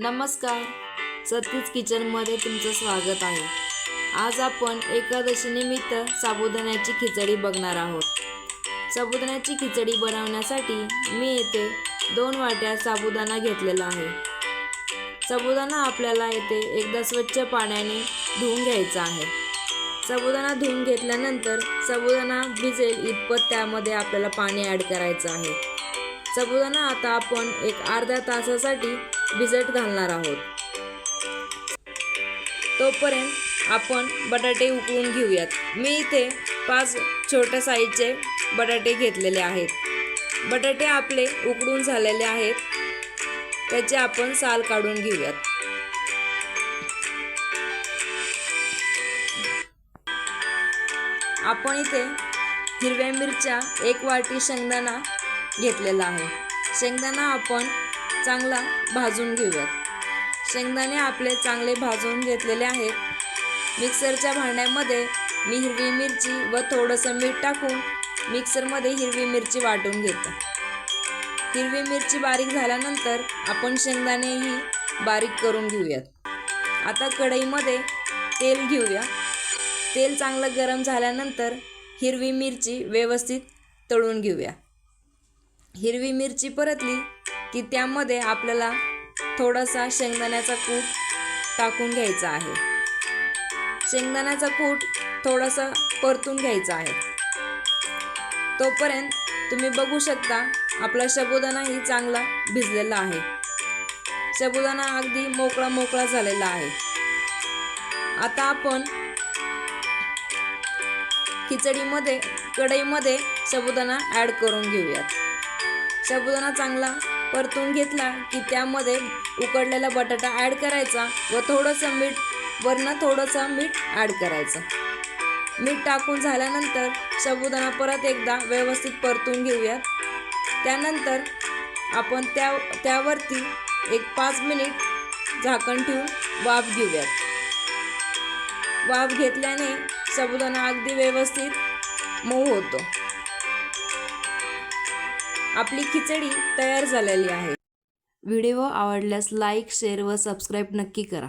नमस्कार. सतीज किचनमध्ये तुमचं स्वागत आहे. आज आपण एकादशीनिमित्त साबुदाण्याची खिचडी बघणार आहोत. साबुदाण्याची खिचडी बनवण्यासाठी मी येथे दोन वाट्या साबुदाणा घेतलेला आहे. साबुदाणा आपल्याला येथे एकदा स्वच्छ पाण्याने धुवून घ्यायचा आहे. साबुदाणा धुवून घेतल्यानंतर साबुदाणा भिजेल इतपत त्यामध्ये आपल्याला पाणी ॲड करायचं आहे. साबुदाणा आता आपण एक अर्ध्या तासासाठी भिजत घालणार आहोत. तोपर्यंत आपण बटाटे उकळून घेऊयात. मी इथे पाच छोट्या साईजचे बटाटे घेतलेले आहेत. बटाटे आपले उकडून झालेले आहेत. त्याचे आपण साल काढून घेऊयात. आपण इथे हिरव्या मिरच्या एक वाटी शेंगदाणा घेतलेला आहे. शेंगदाणा आपण चांगला भाजून घेऊयात. शेंगदाणे आपले चांगले भाजून घेतलेले आहेत. मिक्सरच्या भांड्यामध्ये मी हिरवी मिरची व थोडंसं मीठ टाकून मिक्सरमध्ये हिरवी मिरची वाटून घेते. हिरवी मिरची बारीक झाल्यानंतर आपण शेंगदाणेही बारीक करून घेऊयात. आता कढईमध्ये तेल घेऊया. तेल चांगलं गरम झाल्यानंतर हिरवी मिरची व्यवस्थित तळून घेऊया. हिरवी मिरची परतली की त्यामध्ये आपल्याला थोडासा शेंगदाण्याचा कूट टाकून घ्यायचा आहे. शेंगदाण्याचा कूट थोडासा परतून घ्यायचा आहे. तोपर्यंत तुम्ही बघू शकता आपला साबुदाणाही चांगला भिजलेला आहे. शबुदाणा अगदी मोकळा मोकळा झालेला आहे. आता आपण खिचडीमध्ये कढईमध्ये शबुदाणा ॲड करून घेऊयात. साबुदाणा चांगला परतून घेतला की त्यामध्ये उकडलेला बटाटा ॲड करायचा व थोडंसं मीठ वरनं थोडंसं मीठ ॲड करायचं. मीठ टाकून झाल्यानंतर साबुदाणा परत एकदा व्यवस्थित परतून घेऊयात. त्यानंतर आपण त्या त्यावरती एक पाच मिनिट झाकण ठेवून वाफ घेऊयात. वाफ घेतल्याने साबुदाणा अगदी व्यवस्थित मऊ होतो. आपली खिचडी तयार झालेली आहे. व्हिडिओ आवडल्यास लाईक शेअर व सबस्क्राईब नक्की करा.